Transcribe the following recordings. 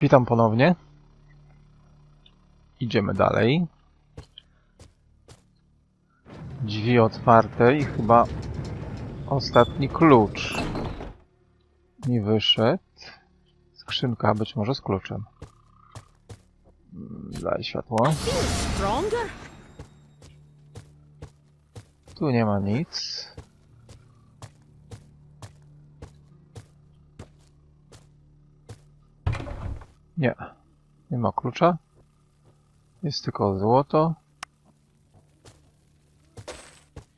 Witam ponownie. Idziemy dalej. Drzwi otwarte i chyba ostatni klucz mi wyszedł. Skrzynka być może z kluczem. Mm, Daj światło. Tu nie ma nic. Nie. Nie ma klucza. Jest tylko złoto.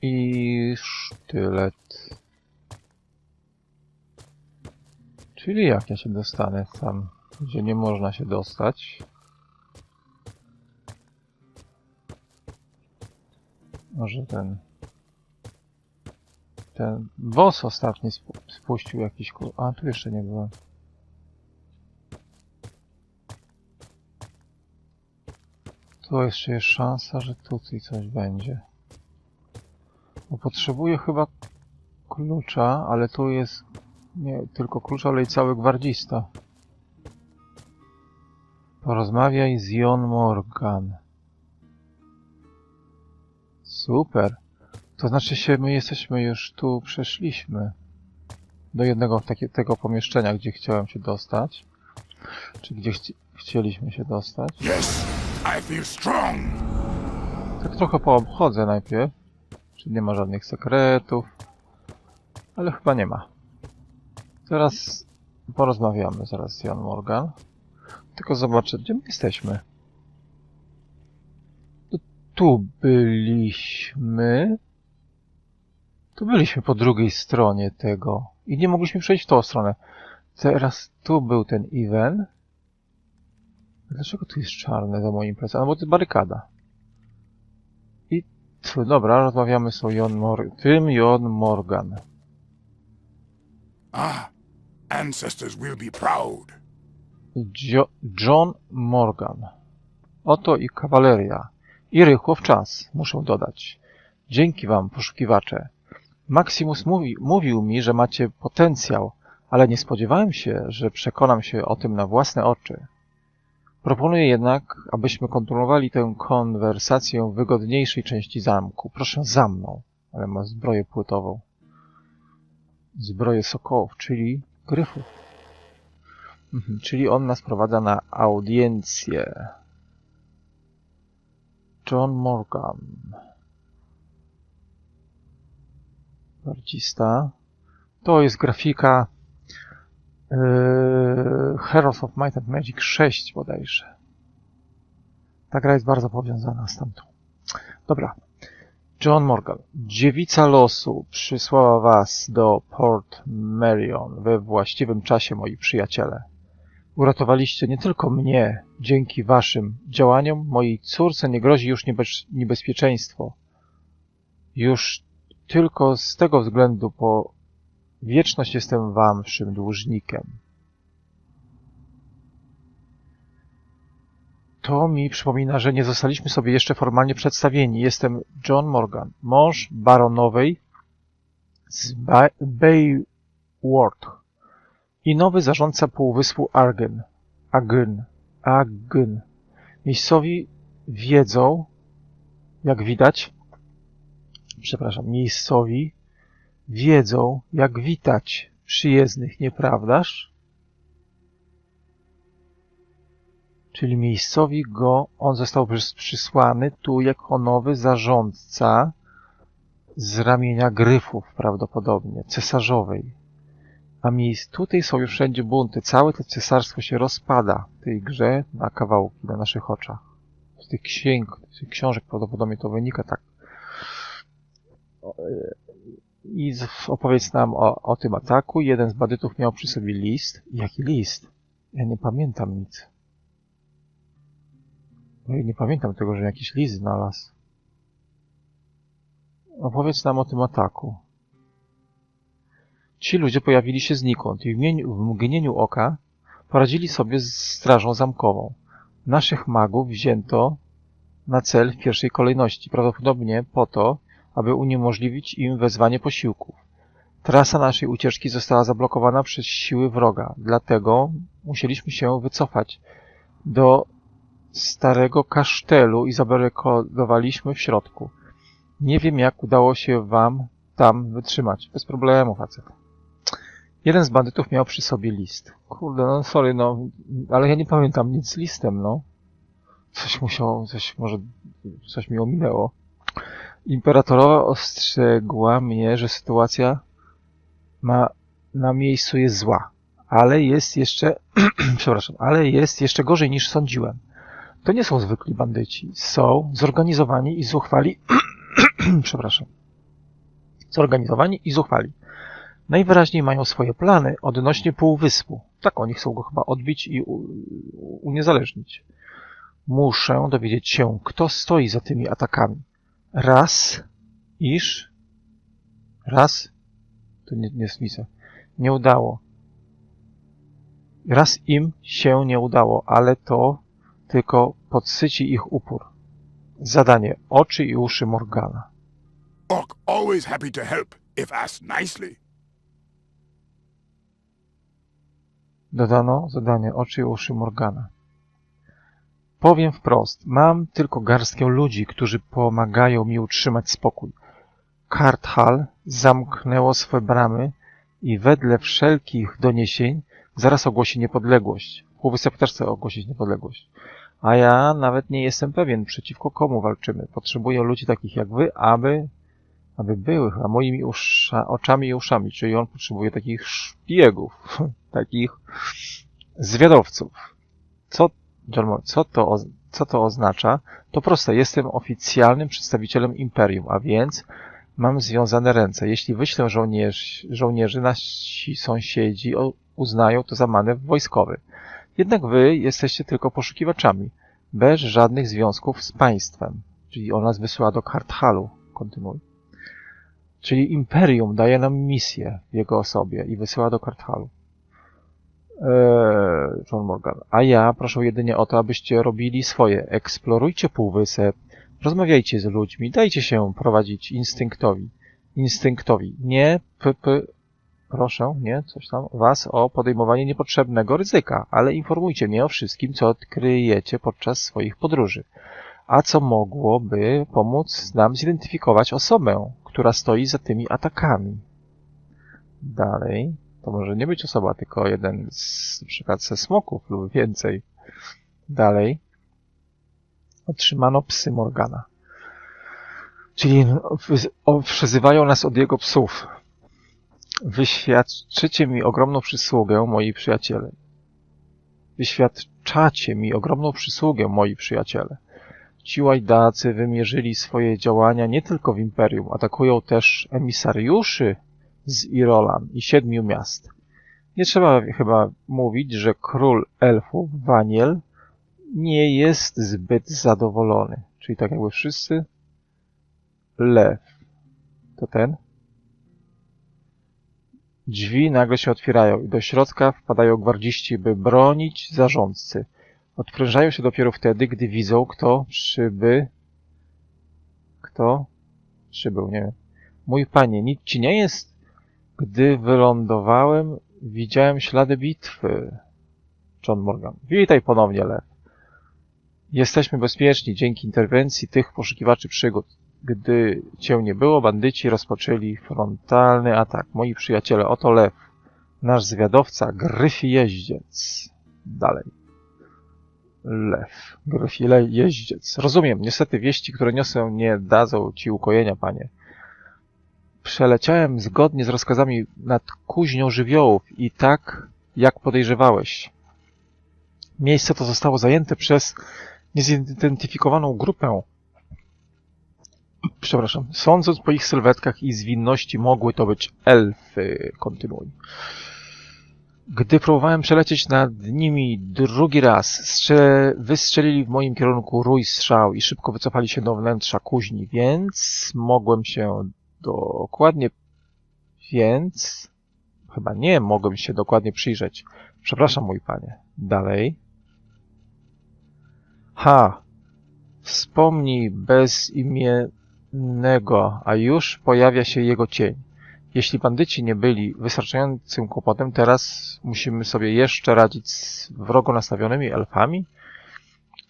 I sztylet. Czyli jak ja się dostanę tam, gdzie nie można się dostać? Może ten ten boss ostatni spu spuścił jakiś. A, tu jeszcze nie byłem. Tu jeszcze jest szansa, że tutaj coś będzie. Bo potrzebuję chyba klucza, ale tu jest nie tylko klucz, ale i cały gwardzista. Porozmawiaj z Jon Morgan. Super. To znaczy się, my jesteśmy już tu, przeszliśmy do jednego takie, tego pomieszczenia, gdzie chciałem się dostać. Czy gdzie chci chcieliśmy się dostać. Yes, I feel strong. Tak trochę poobchodzę najpierw. Czy nie ma żadnych sekretów. Ale chyba nie ma. Teraz porozmawiamy zaraz z Jan Morgan. Tylko zobaczę, gdzie my jesteśmy. Tu- Tu byliśmy. Tu byliśmy po drugiej stronie tego. I nie mogliśmy przejść w tą stronę. Teraz tu był ten event. Dlaczego tu jest czarne za moim plecem? No bo to jest barykada. I tu, dobra, rozmawiamy z Jon Mor tym Jon Morgan. Ah, ancestors will be proud. Jo John Morgan. Oto i kawaleria. I rychło w czas, muszę dodać. Dzięki wam, poszukiwacze. Maximus mówi, mówił mi, że macie potencjał, ale nie spodziewałem się, że przekonam się o tym na własne oczy. Proponuję jednak, abyśmy kontynuowali tę konwersację w wygodniejszej części zamku. Proszę za mną, ale ma zbroję płytową. Zbroję sokołów, czyli gryfów. Mhm, czyli on nas prowadza na audiencję. John Morgan. Artista. To jest grafika Heroes of Might and Magic 6 bodajże. Ta gra jest bardzo powiązana z tamtą. Dobra. John Morgan. Dziewica losu przysłała was do Port Merion we właściwym czasie, moi przyjaciele. Uratowaliście nie tylko mnie, dzięki waszym działaniom mojej córce nie grozi już niebez niebezpieczeństwo. Już tylko z tego względu po wieczność jestem wamszym dłużnikiem. To mi przypomina, że nie zostaliśmy sobie jeszcze formalnie przedstawieni. Jestem John Morgan, mąż baronowej z ba Bayward i nowy zarządca półwyspu Argen. Agen. Agen. Miejscowi wiedzą, jak widać, przepraszam, miejscowi wiedzą, jak witać przyjezdnych, nieprawdaż? Czyli miejscowi go, on został przys- przysłany tu jako nowy zarządca z ramienia gryfów prawdopodobnie, cesarzowej. A miejsc tutaj są już wszędzie bunty. Całe to cesarstwo się rozpada w tej grze na kawałki, na naszych oczach. Z tych księg, z tych książek prawdopodobnie to wynika tak. I opowiedz nam o, o tym ataku. Jeden z bandytów miał przy sobie list. Jaki list? Ja nie pamiętam nic. No nie pamiętam tego, że jakiś list znalazł. Opowiedz nam o tym ataku. Ci ludzie pojawili się znikąd i w, mieniu, w mgnieniu oka poradzili sobie z strażą zamkową. Naszych magów wzięto na cel w pierwszej kolejności, prawdopodobnie po to, aby uniemożliwić im wezwanie posiłków. Trasa naszej ucieczki została zablokowana przez siły wroga, dlatego musieliśmy się wycofać do starego kasztelu i zabarykadowaliśmy w środku. Nie wiem, jak udało się wam tam wytrzymać. Bez problemu, facet. Jeden z bandytów miał przy sobie list. Kurde, no sorry, no, ale ja nie pamiętam nic z listem, no. Coś musiało, coś może, coś mi ominęło. Imperatorowa ostrzegła mnie, że sytuacja ma na miejscu jest zła, ale jest jeszcze, przepraszam, ale jest jeszcze gorzej niż sądziłem. To nie są zwykli bandyci, są zorganizowani i zuchwali, przepraszam, zorganizowani i zuchwali. Najwyraźniej mają swoje plany odnośnie półwyspu. Tak oni chcą go chyba odbić i uniezależnić. Muszę dowiedzieć się, kto stoi za tymi atakami. Raz, iż, raz, to nie, nie jest misja, nie udało. Raz im się nie udało, ale to tylko podsyci ich upór. Zadanie oczy i uszy Morgana. Orc always happy to help if asked nicely. Dodano zadanie oczy i uszy Morgana. Powiem wprost, mam tylko garstkę ludzi, którzy pomagają mi utrzymać spokój. Karthal zamknęło swe bramy i wedle wszelkich doniesień zaraz ogłosi niepodległość. Półwysep też chce ogłosić niepodległość. A ja nawet nie jestem pewien, przeciwko komu walczymy. Potrzebuję ludzi takich jak wy, aby, aby były chyba moimi usza, oczami i uszami. Czyli on potrzebuje takich szpiegów, takich zwiadowców. Co, John co to, co to oznacza? To proste. Jestem oficjalnym przedstawicielem Imperium, a więc mam związane ręce. Jeśli wyślę żołnierz, żołnierzy, nasi sąsiedzi uznają to za manewr wojskowy. Jednak wy jesteście tylko poszukiwaczami, bez żadnych związków z państwem. Czyli on nas wysyła do Karthalu. Kontynuuj. Czyli Imperium daje nam misję w jego osobie i wysyła do Karthalu. Eee, John Morgan. A ja proszę jedynie o to, abyście robili swoje. Eksplorujcie półwysep, rozmawiajcie z ludźmi, dajcie się prowadzić instynktowi. Instynktowi. Nie p, p, proszę, nie, coś tam, was o podejmowanie niepotrzebnego ryzyka, ale informujcie mnie o wszystkim, co odkryjecie podczas swoich podróży. A co mogłoby pomóc nam zidentyfikować osobę, która stoi za tymi atakami. Dalej. To może nie być osoba, tylko jeden z, na przykład ze smoków lub więcej. Dalej. Otrzymano psy Morgana. Czyli przyzywają nas od jego psów. Wyświadczycie mi ogromną przysługę, moi przyjaciele. Wyświadczacie mi ogromną przysługę, moi przyjaciele. Ci łajdacy wymierzyli swoje działania nie tylko w Imperium, atakują też emisariuszy z Irolan i siedmiu miast. Nie trzeba chyba mówić, że król elfów, Waniel, nie jest zbyt zadowolony. Czyli tak jakby wszyscy lew. To ten? Drzwi nagle się otwierają i do środka wpadają gwardziści, by bronić zarządcy. Odprężają się dopiero wtedy, gdy widzą, kto przyby... Kto przybył, nie wiem. Mój panie, nic ci nie jest? Gdy wylądowałem, widziałem ślady bitwy. John Morgan. Witaj ponownie, Lew. Jesteśmy bezpieczni dzięki interwencji tych poszukiwaczy przygód. Gdy cię nie było, bandyci rozpoczęli frontalny atak. Moi przyjaciele, oto Lew. Nasz zwiadowca, Gryfi Jeździec. Dalej. Lew. Gryfi Jeździec. Rozumiem. Niestety wieści, które niosę, nie dadzą ci ukojenia, panie. Przeleciałem zgodnie z rozkazami nad kuźnią żywiołów i tak, jak podejrzewałeś. Miejsce to zostało zajęte przez niezidentyfikowaną grupę. Przepraszam. Sądząc po ich sylwetkach i zwinności, mogły to być elfy. Kontynuuj. Gdy próbowałem przelecieć nad nimi drugi raz, strze- wystrzelili w moim kierunku rój strzał i szybko wycofali się do wnętrza kuźni, więc mogłem się dokładnie, więc chyba nie mogłem się dokładnie przyjrzeć. Przepraszam, mój panie. Dalej. Ha. Wspomnij bezimiennego, a już pojawia się jego cień. Jeśli bandyci nie byli wystarczającym kłopotem, teraz musimy sobie jeszcze radzić z wrogo nastawionymi elfami?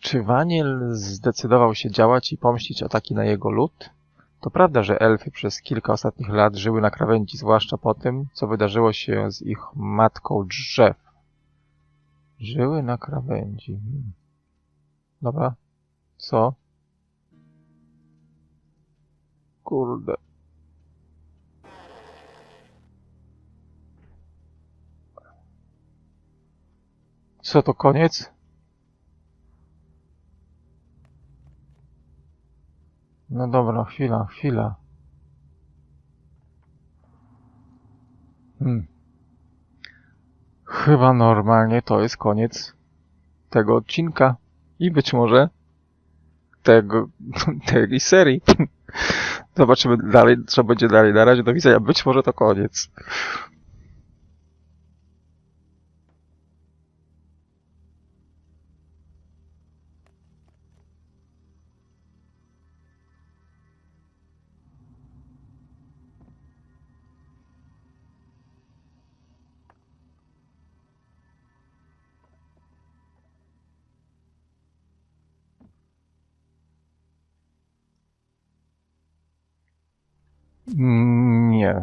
Czy Waniel zdecydował się działać i pomścić ataki na jego lud? To prawda, że elfy przez kilka ostatnich lat żyły na krawędzi, zwłaszcza po tym, co wydarzyło się z ich matką drzew. Żyły na krawędzi. Hmm. Dobra. Co? Kurde. Co to koniec? No dobra, chwila, chwila. Hmm. Chyba normalnie to jest koniec tego odcinka i być może tego, tej serii. Zobaczymy dalej, co będzie dalej. Na razie do widzenia. Być może to koniec. Nie.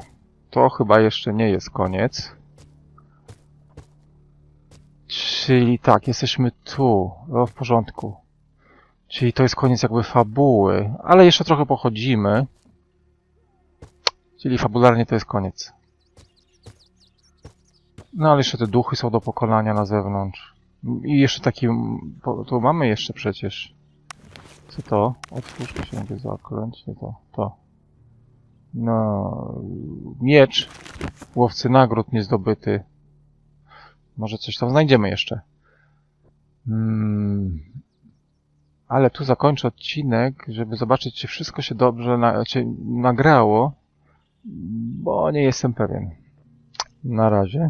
To chyba jeszcze nie jest koniec. Czyli tak, jesteśmy tu. O, w porządku. Czyli to jest koniec jakby fabuły. Ale jeszcze trochę pochodzimy. Czyli fabularnie to jest koniec. No ale jeszcze te duchy są do pokonania na zewnątrz. I jeszcze taki... Tu mamy jeszcze przecież... Co to? Otwórz księgę zaklęć. Nie to. To. No, miecz, łowcy nagród niezdobyty. Może coś tam znajdziemy jeszcze. Hmm. Ale tu zakończę odcinek, żeby zobaczyć, czy wszystko się dobrze na, nagrało, bo nie jestem pewien. Na razie.